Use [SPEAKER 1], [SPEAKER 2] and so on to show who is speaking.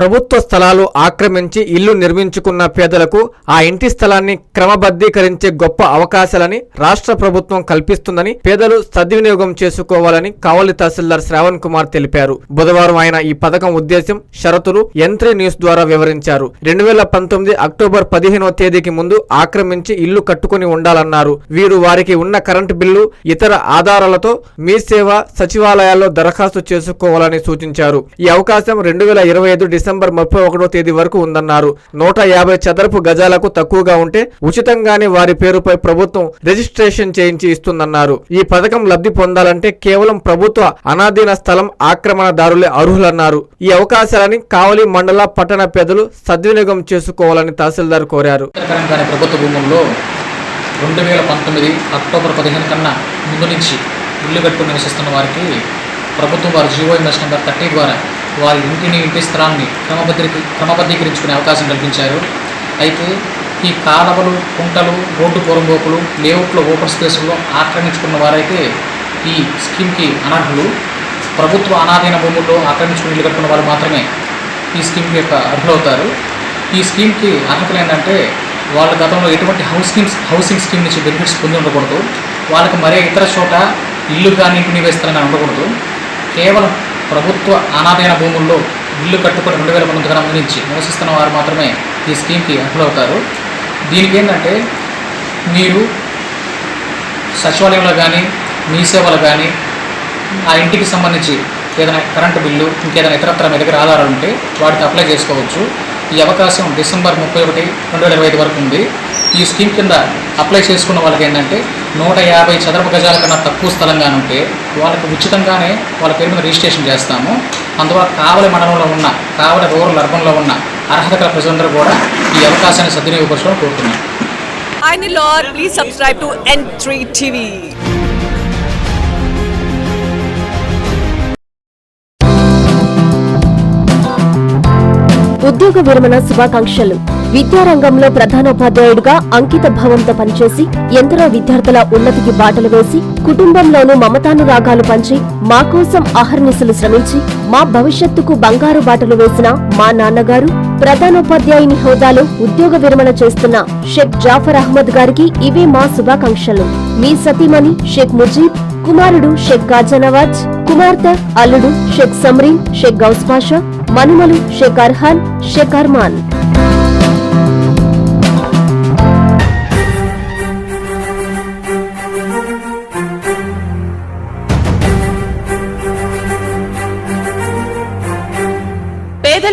[SPEAKER 1] ప్రభుత్వ స్థలాలు ఆక్రమించి ఇల్లు నిర్మించుకున్న పేదలకు ఆ ఇంటి స్థలాన్ని క్రమబద్ధీకరించే గొప్ప అవకాశాలని రాష్ట్ర ప్రభుత్వం కల్పిస్తుందని పేదలు సద్వినియోగం చేసుకోవాలని కావలి తహసీల్దార్ శ్రావణ్ కుమార్ తెలిపారు. బుధవారం ఆయన ఈ పథకం ఉద్దేశం షరతులు ఎంత్రీ న్యూస్ ద్వారా వివరించారు. రెండు వేల పంతొమ్మిది అక్టోబర్ పదిహేనవ తేదీకి ముందు ఆక్రమించి ఇల్లు కట్టుకుని ఉండాలన్నారు. వీరు వారికి ఉన్న కరెంటు బిల్లు ఇతర ఆధారాలతో మీ సేవ సచివాలయాల్లో దరఖాస్తు చేసుకోవాలని సూచించారు. ఈ అవకాశం రెండు వేల ఇరవై ఐదు డిసెంబర్ డిసెంబర్ ముప్పై ఒకటో తేదీ వరకు ఉందన్నారు. నూట యాభై చదరపు గజాలకు తక్కువగా ఉంటే ఉచితంగానే వారి పేరుపై ప్రభుత్వం రిజిస్ట్రేషన్ చేయించి ఇస్తుందన్నారు. ఈ పథకం లబ్ధి పొందాలంటే కేవలం ప్రభుత్వ అనాధీన స్థలం ఆక్రమణదారులే అర్హులన్నారు. ఈ అవకాశాలని కావలి మండల పట్టణ పేదలు సద్వినియోగం చేసుకోవాలని తహసీల్దార్ కోరారు.
[SPEAKER 2] ప్రభుత్వ భూముల్లో రెండు వేల పంతొమ్మిది అక్టోబర్ పదిహేను కన్నా ముందు నుంచి ఇల్లు కట్టుకుని నివసిస్తున్న వారికి ప్రభుత్వం వారు జీవో ఇన్వెస్ట్ నెంబర్ థర్టీ ద్వారా వారి ఇంటిని ఇంటి స్థలాన్ని క్రమబద్ధీ క్రమబద్ధీకరించుకునే అవకాశం కల్పించారు. అయితే ఈ కాలవలు కుంటలు రోడ్డు పొరంబోకులు లేఅవుట్లో ఓపెన్ స్పేసుల్లో ఆక్రమించుకున్న వారైతే ఈ స్కీమ్కి అనర్హులు. ప్రభుత్వ అనాధీన భూముల్లో ఆక్రమించుకుని ఇల్లు కట్టుకున్న వారు మాత్రమే ఈ స్కీమ్కి యొక్క అర్హులవుతారు. ఈ స్కీమ్కి అర్హతలు ఏంటంటే వాళ్ళ గతంలో ఎటువంటి హౌసింగ్ హౌసింగ్ స్కీమ్ నుంచి బెనిఫిట్స్ పొంది ఉండకూడదు. వాళ్ళకి మరే ఇతర చోట ఇల్లు కానీ ఇంటిని వేస్తారని ఉండకూడదు. కేవలం ప్రభుత్వ అనాథైన భూముల్లో ఇల్లు కట్టుకొని రెండు వేల పంతొమ్మిది కన్నా నుంచి నివసిస్తున్న వారు మాత్రమే ఈ స్కీమ్కి అర్హులవుతారు దీనికి ఏంటంటే మీరు సచివాలయంలో కానీ మీ సేవలు కానీ ఆ ఇంటికి సంబంధించి ఏదైనా కరెంటు బిల్లు ఇంకేదైనా ఇతరత్ర మీ దగ్గర ఆధారాలు ఉంటే వాటికి అప్లై చేసుకోవచ్చు. ఈ అవకాశం డిసెంబర్ ముప్పై ఒకటి రెండు వేల ఇరవై ఐదు వరకు ఉంది. ఈ స్కీమ్ కింద అప్లై చేసుకున్న వాళ్ళకి ఏంటంటే నూట యాభై చదరపు గజాల కన్నా తక్కువ స్థలంగా ఉంటే వాళ్ళకి ఉచితంగానే వాళ్ళ పేరు మీద రిజిస్ట్రేషన్ చేస్తాము. అందువల్ల కావలి మండలంలో ఉన్న కావలి రూరల్ అర్బన్లో ఉన్న అర్హత గల ప్రజలందరూ కూడా ఈ అవకాశాన్ని సద్వినియోగపరచడం కోరుతున్నాం.
[SPEAKER 3] I Nilor, please subscribe to N3
[SPEAKER 4] ఉద్యోగ విరమణ శుభాకాంక్షలు. విద్యారంగంలో ప్రధానోపాధ్యాయుడిగా అంకిత భావంతో పనిచేసి ఎందరో విద్యార్థుల ఉన్నతికి బాటలు వేసి కుటుంబంలోనూ మమతానురాగాలు పంచి మా కోసం అహర్నిశలు శ్రమించి మా భవిష్యత్తుకు బంగారు బాటలు వేసిన మా నాన్నగారు ప్రధానోపాధ్యాయుని హోదాలో ఉద్యోగ విరమణ చేస్తున్న షేక్ జాఫర్ అహ్మద్ గారికి ఇవే మా శుభాకాంక్షలు. మీ సతీమణి షేక్ ముజీబ్ కుమారుడు షేక్ కాజా నవాజ్ కుమార్తె అల్లుడు షేక్ సమ్రీన్ షేక్ గౌస్ పాషా మనుమలు షేక్ అర్హాన్ షేక్ అర్మాన్